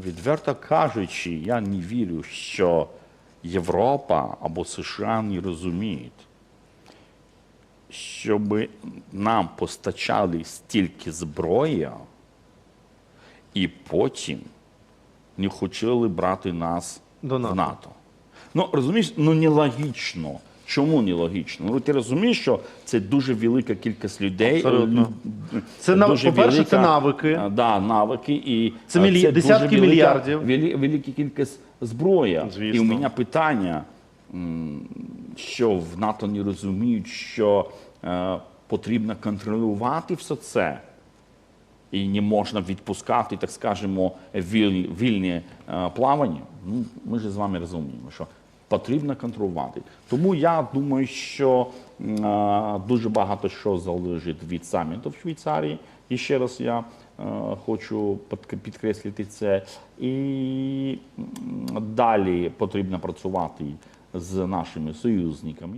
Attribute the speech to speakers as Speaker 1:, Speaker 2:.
Speaker 1: відверто кажучи, я не вірю, що Європа або США не розуміють, щоб нам постачали стільки зброї, і потім не хотіли брати нас
Speaker 2: До НАТО.
Speaker 1: в НАТО. Ну, розумієш, ну нелогічно. Чому нелогічно? Ну, ти розумієш, що це дуже велика кількість людей.
Speaker 2: Абсолютно. Це нав-
Speaker 1: дуже
Speaker 2: по-перше,
Speaker 1: велика-
Speaker 2: це навики.
Speaker 1: а, Да, навики і
Speaker 2: Це
Speaker 1: а,
Speaker 2: мілі-
Speaker 1: дуже
Speaker 2: десятки
Speaker 1: велика-
Speaker 2: мільярдів.
Speaker 1: велі- велика кількість зброї.
Speaker 2: Звісно.
Speaker 1: І у мене питання, м, що в НАТО не розуміють, що е, потрібно контролювати все це. І не можна відпускати, так скажемо, віль, вільні е, плавання. Ну, ми ж з вами розуміємо, що потрібно контролювати. Тому я думаю, що е, дуже багато що залежить від саміту в Швейцарії. І ще раз я е, хочу підк- підкреслити це. І далі потрібно працювати з нашими союзниками.